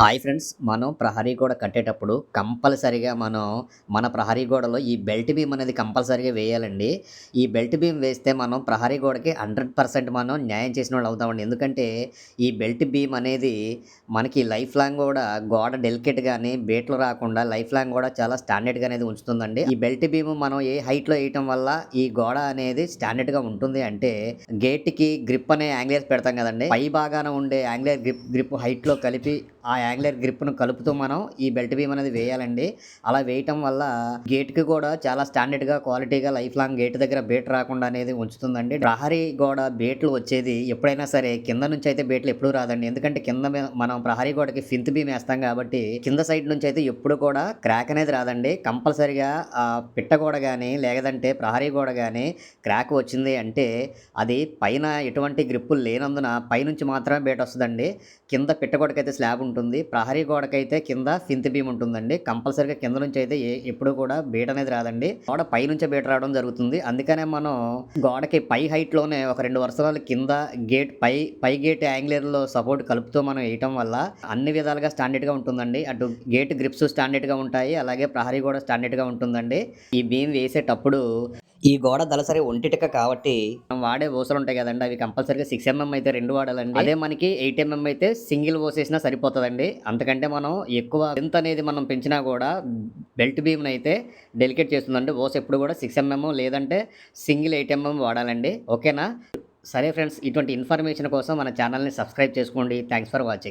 Hi friends మనం ప్రహరీ గోడ కట్టేటప్పుడు కంపల్సరిగా మనం మన ప్రహరీ గోడలో ఈ బెల్ట్ బీమ్ అనేది కంపల్సరిగా వేయాలండి. ఈ బెల్ట్ బీమ్ వేస్తే మనం ప్రహరీ గోడకి హండ్రెడ్ పర్సెంట్ మనం న్యాయం చేసిన వాళ్ళు అవుతామండి. ఎందుకంటే ఈ బెల్ట్ బీమ్ అనేది మనకి లైఫ్ లాంగ్ కూడా గోడ డెలికేట్ కానీ బేట్లు రాకుండా లైఫ్ లాంగ్ కూడా చాలా స్టాండర్డ్గా అనేది ఉంచుతుందండి. ఈ బెల్ట్ బీమ్ మనం ఏ హైట్లో వేయటం వల్ల ఈ గోడ అనేది స్టాండర్డ్గా ఉంటుంది అంటే గేట్కి గ్రిప్ అనే యాంగ్లర్స్ పెడతాం కదండి. పై భాగాన ఉండే యాంగ్లర్ గ్రిప్ గ్రిప్ హైట్లో కలిపి ఆ యాంగ్లర్ గ్రిప్ను కలుపుతూ మనం ఈ బెల్ట్ బీమ్ అనేది వేయాలండి. అలా వేయటం వల్ల గేట్కి కూడా చాలా స్టాండర్డ్గా క్వాలిటీగా లైఫ్ లాంగ్ గేట్ దగ్గర బేట్ రాకుండా అనేది ఉంచుతుందండి. ప్రహరీ గోడ బేట్లు వచ్చేది ఎప్పుడైనా సరే కింద నుంచి అయితే బేట్లు ఎప్పుడూ రాదండి. ఎందుకంటే కింద మీద- మనం ప్రహరీ గోడకి ఫింత్ బీమ్ వేస్తాం కాబట్టి కింద సైడ్ నుంచి అయితే ఎప్పుడు కూడా క్రాక్ అనేది రాదండి. కంపల్సరిగా ఆ పిట్ట గోడ కానీ లేదంటే ప్రహరీ గోడ కానీ క్రాక్ వచ్చింది అంటే అది పైన ఎటువంటి గ్రిప్పులు లేనందున పైనుంచి మాత్రమే బేట వస్తుందండి. కింద పిట్టగోడకైతే స్లాబ్ ఉంటుంది. ప్రహరీ గోడకైతే కింద సింతి బీమ్ ఉంటుందండి. కంపల్సరీగా కింద నుంచి అయితే ఏ ఎప్పుడు కూడా బీట అనేది రాదండి. గోడ పై నుంచే బీట రావడం జరుగుతుంది. అందుకనే మనం గోడకి పై హైట్లోనే ఒక రెండు వరుసల కింద గేట్ పై పై గేట్ యాంగ్లర్లో సపోర్ట్ కలుపుతూ మనం వేయటం వల్ల అన్ని విధాలుగా స్టాండర్డ్గా ఉంటుందండి. అటు గేట్ గ్రిప్స్ స్టాండర్డ్గా ఉంటాయి. అలాగే ప్రహరీ కూడా స్టాండర్డ్గా ఉంటుందండి. ఈ బీమ్ వేసేటప్పుడు ఈ గోడ దళసరి ఒంటిటిక కాబట్టి మనం వాడే ఓసలు ఉంటాయి కదండి అవి కంపల్సరీగా సిక్స్ ఎంఎం అయితే రెండు వాడాలండి. అదే మనకి ఎయిట్ ఎంఎం అయితే సింగిల్ ఓసేసినా సరిపోతుందండి. అంతకంటే మనం ఎక్కువ లెంత్ అనేది మనం పెంచినా కూడా బెల్ట్ బీమ్ అయితే డెలికేట్ చేస్తుందండి. ఓస్ ఎప్పుడు కూడా సిక్స్ ఎంఎం లేదంటే సింగిల్ ఎయిట్ ఎంఎం వాడాలండి. ఓకేనా? సరే ఫ్రెండ్స్ ఇటువంటి ఇన్ఫర్మేషన్ కోసం మన ఛానల్ని సబ్స్క్రైబ్ చేసుకోండి. Thanks for watching